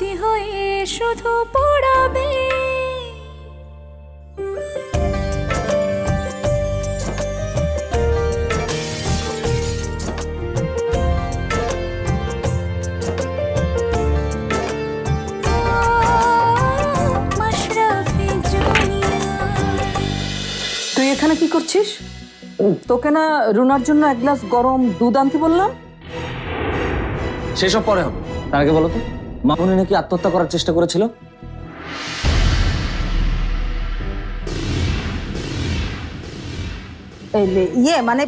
স্মৃতি হয়ে শুধু পড়াবে। তুই এখানে কি করছিস? তোকে না রুনার জন্য এক গ্লাস গরম দুধ আনতে বললাম? সেসব পরে হবে। তার আগে বলো তো। মামুনি নাকি আত্মহত্যা করার চেষ্টা করেছিল? ইয়ে মানে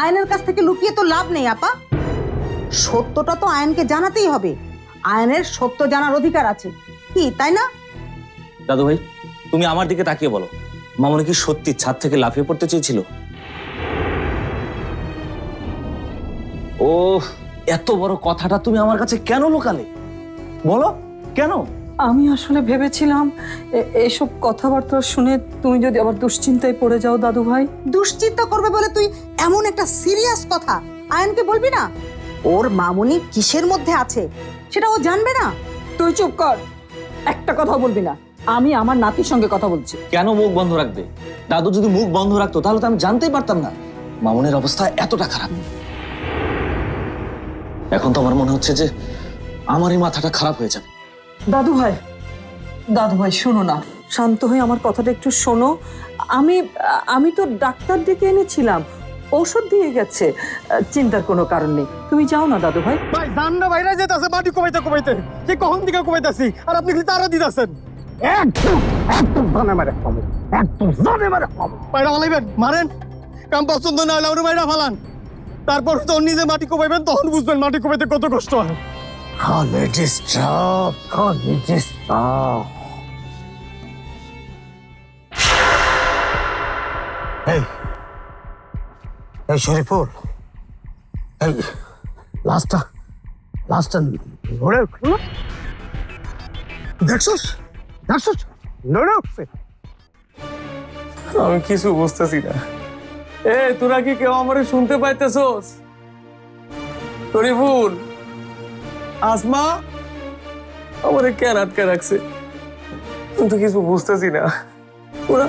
আয়নের কাছ থেকে লুকিয়ে তো লাভ নেই আপা। সত্যটা তো আয়নকে জানাতেই হবে। আয়নের সত্য জানার অধিকার আছে। কি তাই না? দাদু ভাই তুমি আমার দিকে তাকিয়ে বলো। মামুনি কি সত্যি ছাদ থেকে লাফিয়ে পড়তে চেয়েছিল? ও এত বড় কথাটা তুমি আমার কাছে কেন লোকালে? বলো কেন? আমি আসলে ভেবেছিলাম এ- এসব কথাবার্তা শুনে তুমি যদি আবার দুশ্চিন্তায় পড়ে যাও দাদু ভাই দুশ্চিন্তা করবে বলে তুই এমন একটা সিরিয়াস কথা। আয়নকে বলবি না? ওর মামুনি কিসের মধ্যে আছে? সেটা ও জানবে না? তুই চুপ কর। একটা কথা বলবি না। আমি আমার নাতির সঙ্গে কথা বলছি। কেন মুখ বন্ধ রাখবে? দাদু যদি মুখ বন্ধ রাখতো তাহলে তো আমি জানতেই পারতাম না। মামুনের অবস্থা এতটা খারাপ। এখন তো আমার মনে হচ্ছে যে আমারই মাথাটা খারাপ হয়ে যাবে। দাদু ভাই দাদু ভাই শোনো না। শান্ত হয়ে আমার কথাটা একটু শোনো। আমি আমি তো ডাক্তার ডেকে এনেছিলাম। ঔষধ দিয়ে গেছে। চিন্তার কোনো কারণ নেই। তুমি যাও না দাদু ভাই ভাই জাননা বাইরে যেতেছে মাটি কমাইতে কমাইতে। যে কখন দিকে কমাইতেছি? আর আপনি খালি তারা দিতেছেন? একদম একদম জানে মারে একদম জানে মারে বাইরে ফালাইবেন মারেন। কাম পছন্দ না হলে আমরা বাইরে ফালান। তারপর যখন নিজে মাটি কমাইবেন তখন বুঝবেন মাটি কমাইতে কত কষ্ট হয়। এই এই শরীফুল এই লাস্টটা লাস্টটা নড়ে উঠল না? দেখছস? দেখছস? নড়ে উঠছে আমি কিছু বুঝতেছি না। এ তোরা কি কেউ আমারে শুনতে পাইতেছস? শরীফুল, আসমা? আমারে কেন আটকে রাখছে? কিন্তু কিছু বুঝতেছি না। ওরা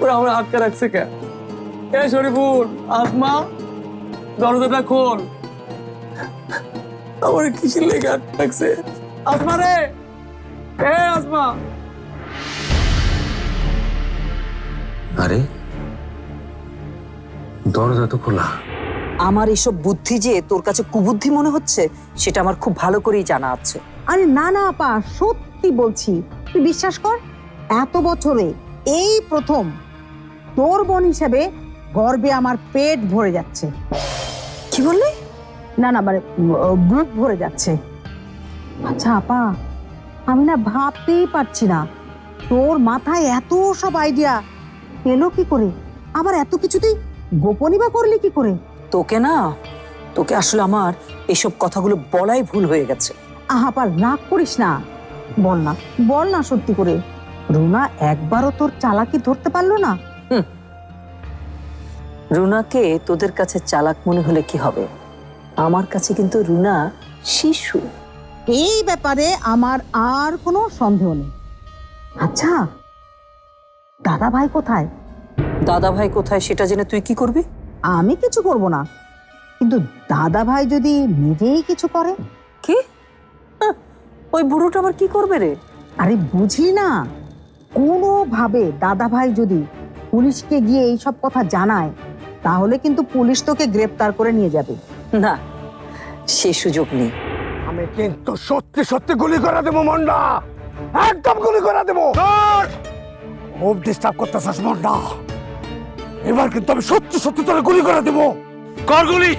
ওরা আমার আটকে রাখছে কেন? এ শরীফুল, আসমা, দরজাটা খোল। আমার কিসের লেগে আটকে রাখছে? আসমা রে! এ আসমা! আরে দরজা তো খোলা। আমার এসব বুদ্ধি যে তোর কাছে কুবুদ্ধি মনে হচ্ছে সেটা আমার খুব ভালো করেই জানা আছে। আরে না না আপা সত্যি বলছি। তুই বিশ্বাস কর এত বছরে এই প্রথম তোর বোন হিসেবে গর্বে আমার পেট ভরে যাচ্ছে। কি বললি? না না মানে বুক ভরে যাচ্ছে। আচ্ছা আপা আমি না ভাবতেই পারছি না। তোর মাথায় এত সব আইডিয়া এলো কি করে? আবার এত কিছুতেই গোপনই বা করলি কি করে? তোকে না তোকে আসলে আমার এসব কথাগুলো বলাই ভুল হয়ে গেছে। আহাপার রাগ করিস না। বল না বল না সত্যি করে। রুনা একবারও তোর চালাকি ধরতে পারল না? রুনাকে তোদের কাছে চালাক মনে হলে কি হবে? আমার কাছে কিন্তু রুনা শিশু। এই ব্যাপারে আমার আর কোনো সন্দেহ নেই। আচ্ছা দাদা ভাই কোথায়? দাদা ভাই কোথায় সেটা জেনে তুই কি করবি? আমি কিছু করব না। কিন্তু দাদা ভাই যদি নিজেই কিছু করে? কি? হাহ, ওই বুড়োটা আবার কি করবে রে? আরে বুঝলি না কোনোভাবে দাদা ভাই যদি পুলিশকে গিয়ে এই সব কথা জানায় তাহলে কিন্তু পুলিশ তোকে গ্রেপ্তার করে নিয়ে যাবে। না সে সুযোগ নেই। আমি কিন্তু সত্যি সত্যি গুলি করা দেবো মন্ডা। একদম গুলি করা দেবো। খুব ডিস্টার্ব করতেছিস মন্ডা। এবার কিন্তু আমি সত্যি সত্যি তোকে গুলি করে দেবো। কর গুলি!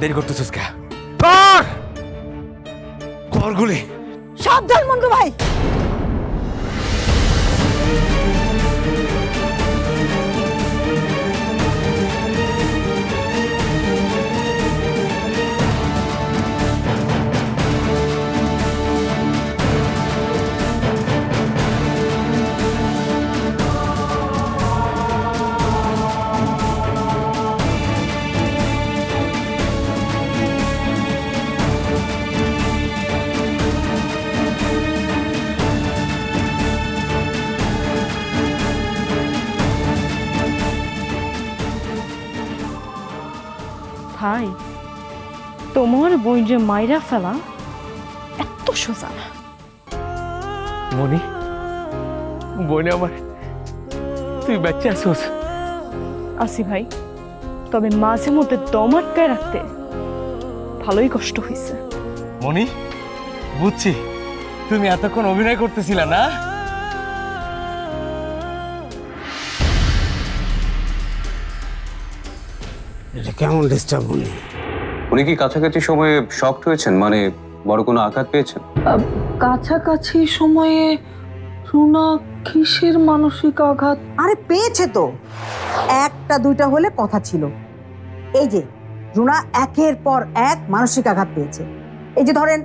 দেরি করতেছিস কে? কর! কর গুলি! সাবধান মন্টু ভাই! ভাই তোমার বই যে মাইরা ফেলা এত সোজা না। মনি বোনে আমার তুই বাচ্চা আসোস আসি ভাই তবে মাঝে মধ্যে দম আটকায় রাখতে ভালোই কষ্ট হয়েছে মনি বুঝছি তুমি এতক্ষণ অভিনয় করতেছিলা না? এটা কেমন ডিস্টার্ব উনি? উনি কি কাছাকাছি সময়ে শকড হয়েছেন? মানে বড় কোনো আঘাত পেয়েছেন? কাছাকাছি সময়ে রুনা কিসের মানসিক আঘাত? আরে পেয়েছে তো। একটা দুইটা হলে কথা ছিল। এই যে রুনা একের পর এক মানসিক আঘাত পেয়েছে। এই যে ধরেন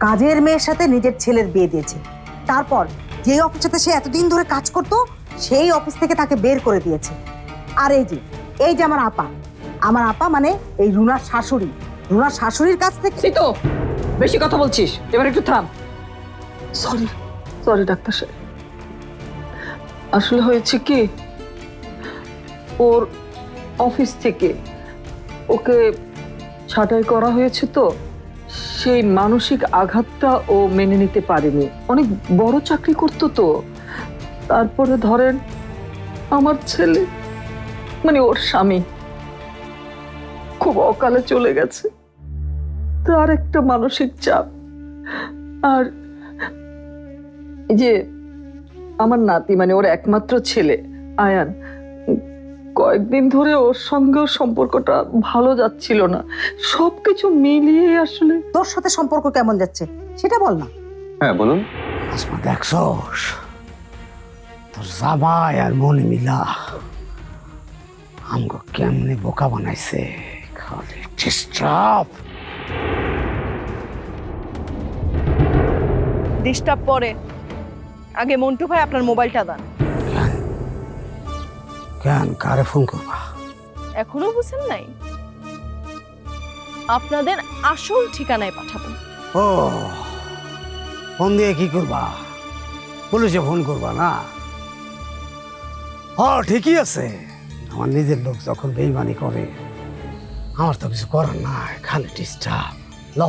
কাজের মেয়ের সাথে নিজের ছেলের বিয়ে দিয়েছে। তারপর যে অফিসেতে সে এতদিন ধরে কাজ করত সেই অফিস থেকে তাকে বের করে দিয়েছে। আর এই যে এই যে আমার আপা আমার আপা মানে এই রুনার শাশুড়ি। রুনার শাশুড়ির কাছ থেকে তো বেশি কথা বলছিস এবার একটু থাম। সরি সরি ডাক্তার সাহেব। আসলে হয়েছে কি ওর অফিস থেকে ওকে ছাঁটাই করা হয়েছে তো সেই মানসিক আঘাতটা ও মেনে নিতে পারেনি। অনেক বড় চাকরি করতো তো তারপরে ধরেন আমার ছেলে মানে ওর স্বামী। খুব অকালে চলে গেছে। তার একটা মানসিক চাপ। আর এই যে আমার নাতি মানে ওর একমাত্র ছেলে আয়ান কয়েকদিন ধরে ওর সঙ্গে ওর সম্পর্কটা ভালো যাচ্ছিল না। সবকিছু মিলিয়ে আসলে তোর সাথে সম্পর্ক কেমন যাচ্ছে? সেটা বল না। হ্যাঁ বলুন। আসমা দেখছস? তোর জামাই আর মনে মিলা আমগো কেমনে বোকা বানাইছে? খালি ডিস্টার্ব। ডিস্টার্ব পরে আগে মন্টু ভাই আপনার মোবাইলটা দেন। কেন? কারে ফোন করবা? এখনও বুঝেন নাই? আপনাদের আসল ঠিকানায় পাঠাবো। ও ফোন দিয়ে কি করবা? পুলিশে ফোন করবা না? হ ঠিকই আছে। আমার নিজের লোক যখন বেইমানি করে আমার তো কিছু করার নাই খালি ডিস্টার্ব। ল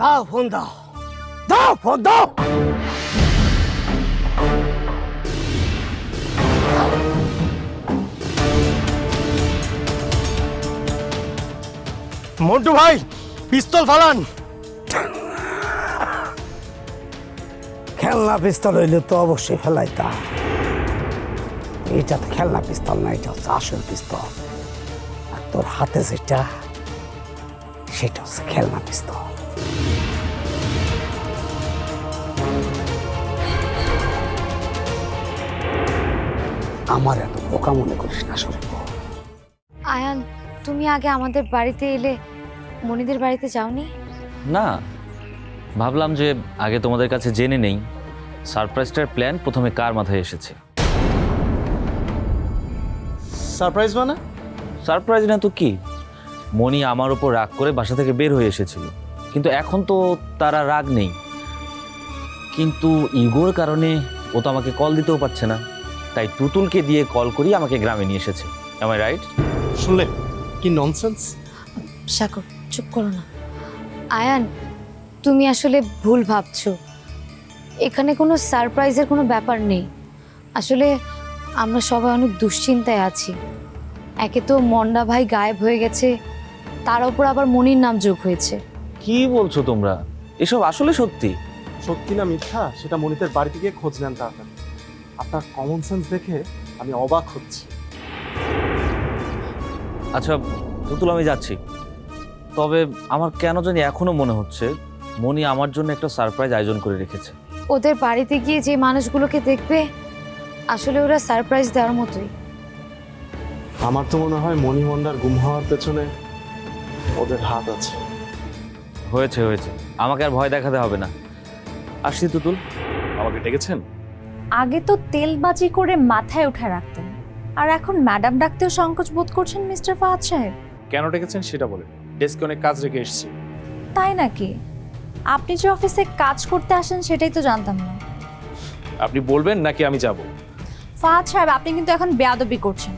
দাও ফোন দাও। দাও ফোন দাও। মন্টু ভাই পিস্তল ফালান। খেলনা পিস্তল হইলে তো অবশ্যই ফেলাইতা এটা তো খেলনা পিস্তল না এটা হচ্ছে আসল পিস্তল। আর তোর হাতে যেটা সেটা হচ্ছে খেলনা পিস্তল। আমার এত বোকা মনে করিস না শরীফ আয়ান তুমি আগে আমাদের বাড়িতে এলে মনিদের বাড়িতে যাওনি? না ভাবলাম যে আগে তোমাদের কাছে জেনে নেই সারপ্রাইজটার প্ল্যান প্রথমে কার মাথায় এসেছে? সারপ্রাইজ মানে? সারপ্রাইজ না তো কি? মনি আমার ওপর রাগ করে বাসা থেকে বের হয়ে এসেছিল। কিন্তু এখন তো তারা রাগ নেই। কিন্তু ইগোর কারণে ও তো আমাকে কল দিতেও পারছে না। তাই টুতুলকে দিয়ে কল করিয়ে আমাকে গ্রামে নিয়ে এসেছে। আমার রাইট শুনলে কি ননসেন্স সাগর চুপ করো না। আয়ান তুমি আসলে ভুল ভাবছ। এখানে কোনো সারপ্রাইজের কোনো ব্যাপার নেই। আসলে আমরা সবাই অনেক দুশ্চিন্তায় আছি। একে তো মন্ডা ভাই গায়েব হয়ে গেছে তার ওপর আবার মনির নাম যোগ হয়েছে। কি বলছো তোমরা? এসব আসলে সত্যি? সত্যি না মিথ্যা? সেটা মনিতের বাড়িতে গিয়ে খোঁজ নেন তাড়াতাড়ি। আপনার কমন সেন্স দেখে আমি অবাক হচ্ছি। আচ্ছা তুতুল আমি যাচ্ছি। তবে আমার কেন জানি এখনও মনে হচ্ছে মনি আমার জন্য একটা সারপ্রাইজ আয়োজন করে রেখেছে। ওদের বাড়িতে গিয়ে যে মানুষগুলোকে দেখবে আসলে ওরা সারপ্রাইজ দেওয়ার মতোই। আমার তো মনে হয় মণিমন্ডার গুম হওয়ার পেছনে ওদের হাত আছে। হয়েছে হয়েছে। আমাকে আর ভয় দেখাতে হবে না। আসছি তুতুল। আমাকে ডেকেছেন? আগে তো তেলবাজি করে মাথায় উঠে রাখতেন। আর এখন ম্যাডাম ডাকতেও সংকোচ বোধ করছেন মিস্টার ফাহাদ সাহেব। কেন ডেকেছেন সেটা বলে ডেস্কে অনেক কাজ রেখে এসেছি। তাই নাকি? আপনি যে অফিসে কাজ করতে আসেন সেটাই তো জানতাম না। আপনি বলবেন নাকি আমি যাব? ফাহাদ সাহেব আপনি কিন্তু এখন বেয়াদবি করছেন।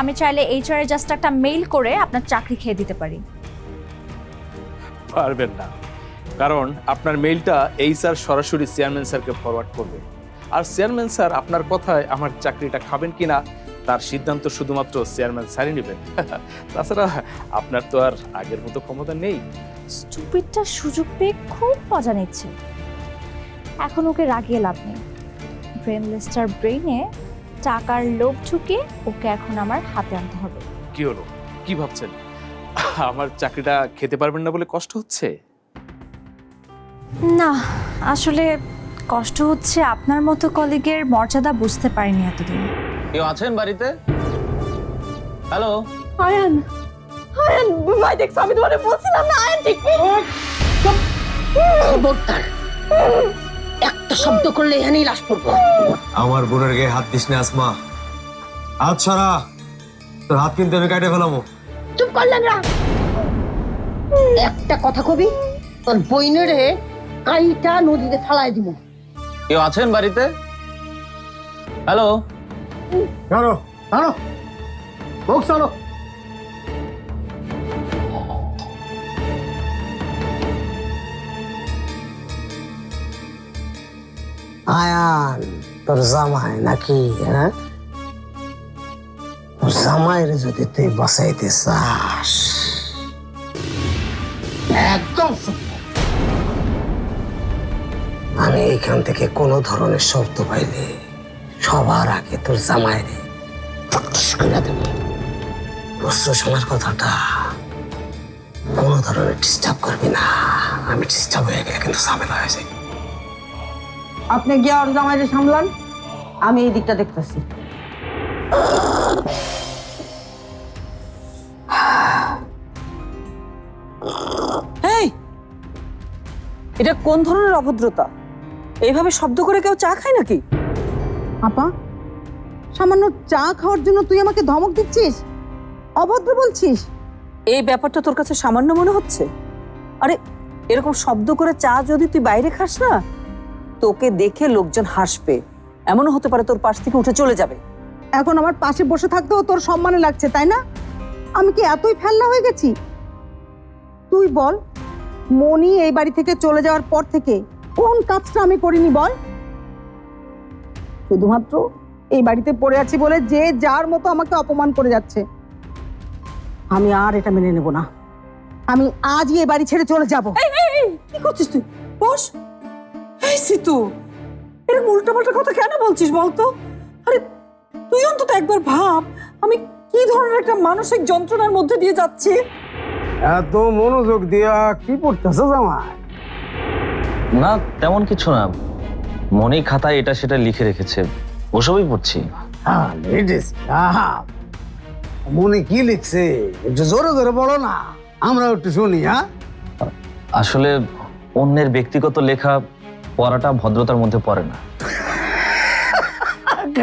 আমি চাইলে এইচআরে জাস্ট একটা মেইল করে আপনার চাকরি খেয়ে দিতে পারি। পারবেন না। কারণ আপনার মেইলটা এই স্যার সরাসরি চেয়ারম্যান স্যারকে ফরওয়ার্ড করবে। আর চেয়ারম্যান স্যার আপনার কথায় আমার চাকরিটা খাবেন কিনা তার সিদ্ধান্ত শুধুমাত্র চেয়ারম্যান স্যারই নেবেন। তাছাড়া আপনার তো আর আগের মতো ক্ষমতা নেই। স্টুপিডটা সুযোগ পেয়ে খুব মজা নিচ্ছে। এখন ওকে রাগিয়ে লাভ নেই। ব্রেনলেসটার ব্রেইনে টাকার লোভ ঢুকে ওকে এখন আমার হাতে আনতে হবে কি হলো কি ভাবছেন আমার চাকরিটা খেতে পারবেন না বলে কষ্ট হচ্ছে না আসলে কষ্ট হচ্ছে আপনার মতো কলিগের মর্যাদা বুঝতে পারিনি এতদিন কেউ আছেন বাড়িতে হ্যালো আয়ান আয়ান ভাই দেখছ আমি তোমারে বলছিলাম না আয়ান ঠিক খবরদার একটা শব্দ করলে এখানেই লাশ পড়ব। আমার বোনের গায়ে হাত দিস না আসমা। হাত সরা। তোর হাত কিন্তু আমি কাটে ফেলামো। চুপ করলেন না একটা কথা কবি তোর বইনেরে কাইটা নদীতে ফেলাই দিব। কেউ আছেন বাড়িতে? হ্যালো? ছাড়ো ছাড়ো হোক আয়ান, তোর জামাই নাকি হ্যাঁ? তোর জামাইরে যদি তুই বাঁচাইতে চাস। একদম আমি এইখান থেকে কোনো ধরনের শব্দ পাইলে সবার আগে তোর দেব। বুঝছ শোনার কথাটা? কোনো ধরনের ডিস্টার্ব করবি না। আমি ডিস্টার্ব হয়ে গেলে কিন্তু ঝামেলা হয়ে আপনি গিয়ে আর জামাইরে সামলান। আমি এই দিকটা দেখতেছি। এটা কোন ধরনের অভদ্রতা? এইভাবে শব্দ করে কেউ চা খায় নাকি? আপা সামান্য চা খাওয়ার জন্য তুই আমাকে ধমক দিচ্ছিস? অভদ্র বলছিস? এই ব্যাপারটা তোর কাছে সামান্য মনে হচ্ছে? আরে এরকম শব্দ করে চা যদি তুই বাইরে খাস না তোকে দেখে লোকজন হাসবে। এমনও হতে পারে তোর পাশ থেকে উঠে চলে যাবে। এখন আমার পাশে বসে থাকতেও তোর সম্মানে লাগছে তাই না? আমি কি এতই ফেলনা হয়ে গেছি? তুই বল মনি এই বাড়ি থেকে চলে যাওয়ার পর থেকে কোন কাজটা আমি করিনি বল? শুধুমাত্র এই বাড়িতে পড়ে আছি বলে যে যার মতো আমাকে অপমান করে যাচ্ছে। আমি আর এটা মেনে নেব না। আমি আজই এই বাড়ি ছেড়ে চলে যাব। কি করছিস তুই? বস এই সিতু এরকম উল্টাপাল্টা কথা কেন বলছিস বলতো? আরে তুই অন্তত একবার ভাব আমি কি ধরনের একটা মানসিক যন্ত্রণার মধ্যে দিয়ে যাচ্ছি? এত মনোযোগ দিয়া কি পড়তেছো জামাই না তেমন কিছু না। মনে খাতায় এটা সেটা লিখে রেখেছে। ওসবই পড়ছি। হ্যাঁ লেডিস মনে কি লিখছে? একটু জোরে জোরে বলো না। আমরা একটু শুনি হ্যাঁ? আসলে অন্যের ব্যক্তিগত লেখা পড়াটা ভদ্রতার মধ্যে পড়ে না।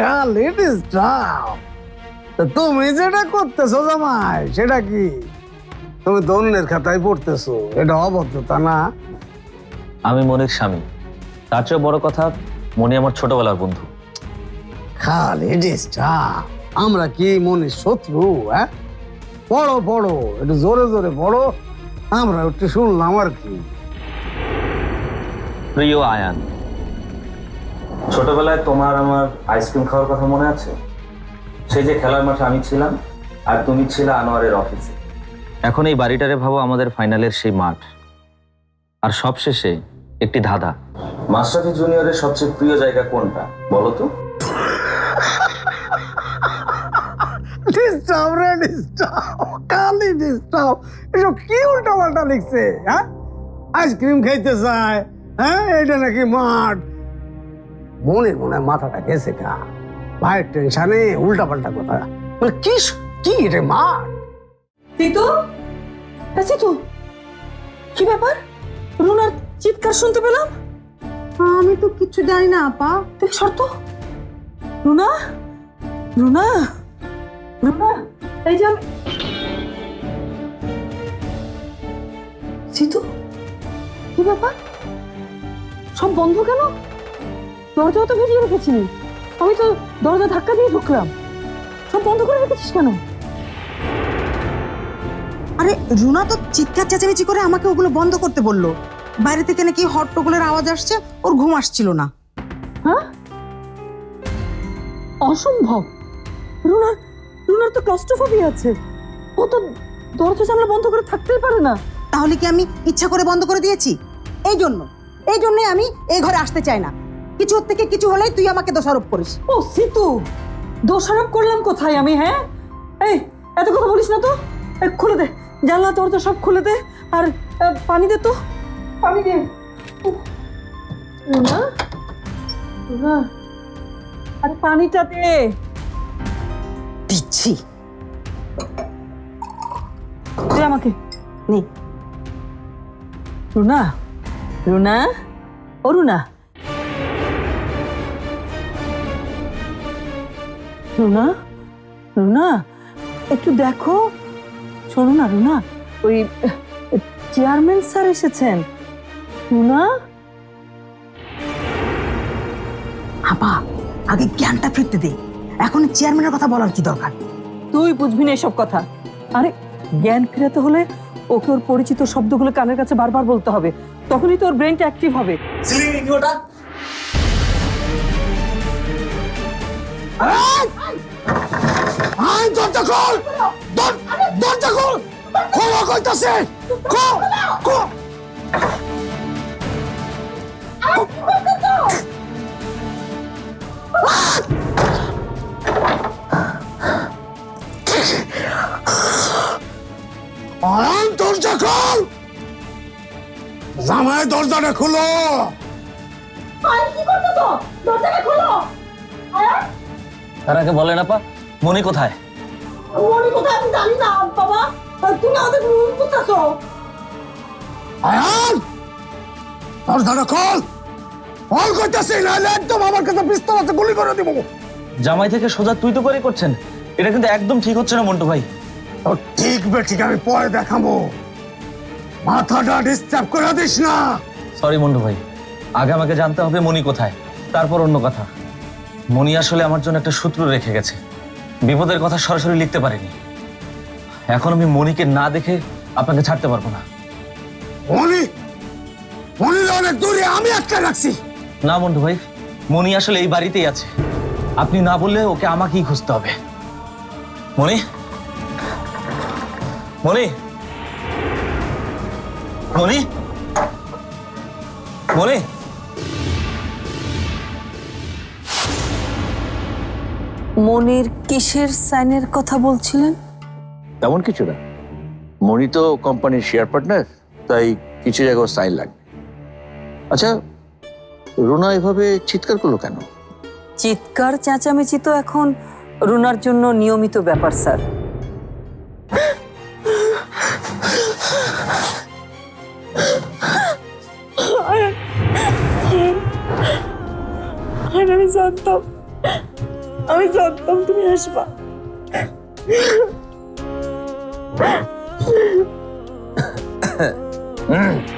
লেডিস তুমি যেটা করতেছো জামাই সেটা কি? তুমি তো অন্যের খাতায় পড়তেছো এটা অভদ্রতা না? আমি মনির স্বামী। তার চেয়ে বড় কথা মনি আমার ছোটবেলার বন্ধু। খালি ডিস্টার্ব আমরা কি মনে শত্রু হ্যাঁ? পড়ো পড়ো একটু জোরে জোরে পড়ো। আমরা একটু শুনলাম আর কি। প্রিয় আয়ান। ছোটবেলায় তোমার আমার আইসক্রিম খাওয়ার কথা মনে আছে? সেই যে খেলার মাঠে আমি ছিলাম আর তুমি ছিলে আনোয়ারের অফিসে এখন এই বাড়িটারে ভাবো আমাদের ফাইনালের সেই মাঠ। আর সবশেষে একটি ধাঁধা। মাস্টাফি জুনিয়রের সবচেয়ে প্রিয় জায়গা কোনটা বলো তো? ডিস্টার্ব রে ডিস্টার্ব। খালি ডিস্টার্ব। এসব কি উল্টা পাল্টা লিখছে হ্যাঁ? আইসক্রিম খাইতে চায় হ্যাঁ এটা নাকি মাঠ। মনে মনে মাথাটা গেছে কা ভাইয়ের টেনশনে উল্টা পাল্টা কথা। মানে কি কি রে মাঠ? হ্যাঁ সিতু কি ব্যাপার? রুনার চিৎকার শুনতে পেলাম? আমি তো কিচ্ছু জানি না আপা। দেখ শর্ত? রুনা? রুনা? রুনা এই যে আমি সিতু কি ব্যাপার? সব বন্ধ কেন? দরজাও তো ভেজিয়ে রেখেছি আমি তো দরজা ধাক্কা দিয়ে ঢুকলাম। সব বন্ধ করে রেখেছিস কেন? আরে রুনা তো চিৎকার চেঁচামেচি করে আমাকে ওগুলো বন্ধ করতে বলল। বাইরে থেকে নাকি হট্টগোলের আওয়াজ আসছে ওর ঘুম আসছিল না। হ্যাঁ? অসম্ভব। রুনার রুনার তো ক্লস্ট্রোফোবিয়া আছে। ও তো দরজা জানলা বন্ধ করে থাকতেই পারে না। তাহলে কি আমি ইচ্ছা করে বন্ধ করে দিয়েছি? এই জন্য। এই জন্যই আমি এই ঘরে আসতে চাই না। কিছু থেকে কিছু হলেই তুই আমাকে দোষারোপ করিস। ও সিতু! দোষারোপ করলাম কোথায় আমি হ্যাঁ? এই এত কথা বলিস না তো? খুলে দে। জানলা তোর তো সব খুলে দে। আর পানি দে তো। পানি দে। রুনা রুনা আরে পানিটা দে। দিচ্ছি। দে আমাকে। নে। রুনা রুনা? ও রুনা। রুনা? রুনা? একটু দেখো। শোনো না, রুনা। ওই, চেয়ারম্যান স্যার এসেছেন। রুনা? আপা, আগে জ্ঞানটা ফিরতে দে। এখন চেয়ারম্যানের কথা বলার কি দরকার? তুই বুঝবি না এসব কথা। আরে, জ্ঞান ফেরাতে হলে ওকে ওর পরিচিত শব্দগুলো কানের কাছে বারবার বলতে হবে। তখনই তো ওর ব্রেনটা অ্যাক্টিভ হবে। আই দরজা খোল। দর- দরজা খোল। খোলা কইতাছে। খোল খোল। আই দরজা খোল। জামাই দরজাটা খুলো। তার আগে বলেন আপা মনি কোথায়? মনে কোথায় আমি জানি না বাবা। তুমি আমাদের রুম কোথাছো আয়ান দরজাটা খোল। খোল কইতাছে নাহলে একদম আমার কাছে পিস্তল আছে গুলি করে দিব। জামাই থেকে সোজা তুই তো করে করছেন। এটা কিন্তু একদম ঠিক হচ্ছে না মন্টু ভাই। ঠিক বে ঠিক আমি পরে দেখাবো। মাথাটা ডিস্টার্ব করে দিস না। সরি মন্টু ভাই আগে আমাকে জানতে হবে মনি কোথায় তারপর অন্য কথা। মনি আসলে আমার জন্য একটা সূত্র রেখে গেছে। বিপদের কথা সরাসরি লিখতে পারিনি। এখন আমি মনিকে না দেখে আপনাকে ছাড়তে পারব না। মনি মনি অনেক দূরে আমি আটকে রাখছি। না মন্টু ভাই মনি আসলে এই বাড়িতেই আছে। আপনি না বললে ওকে আমাকেই খুঁজতে হবে। মনি মনি মনি মনি মনির কিসের সাইনের কথা বলছিলেন? তেমন কিছু না। মনি তো কোম্পানির শেয়ার পার্টনার তাই কিছু জায়গায় সাইন লাগবে। আচ্ছা রুনা এভাবে চিৎকার করল কেন? চিৎকার চেঁচামেচি তো এখন রুনার জন্য নিয়মিত ব্যাপার স্যার। আর আমি জানতাম আমি জানতাম তুমি আসবা Mm.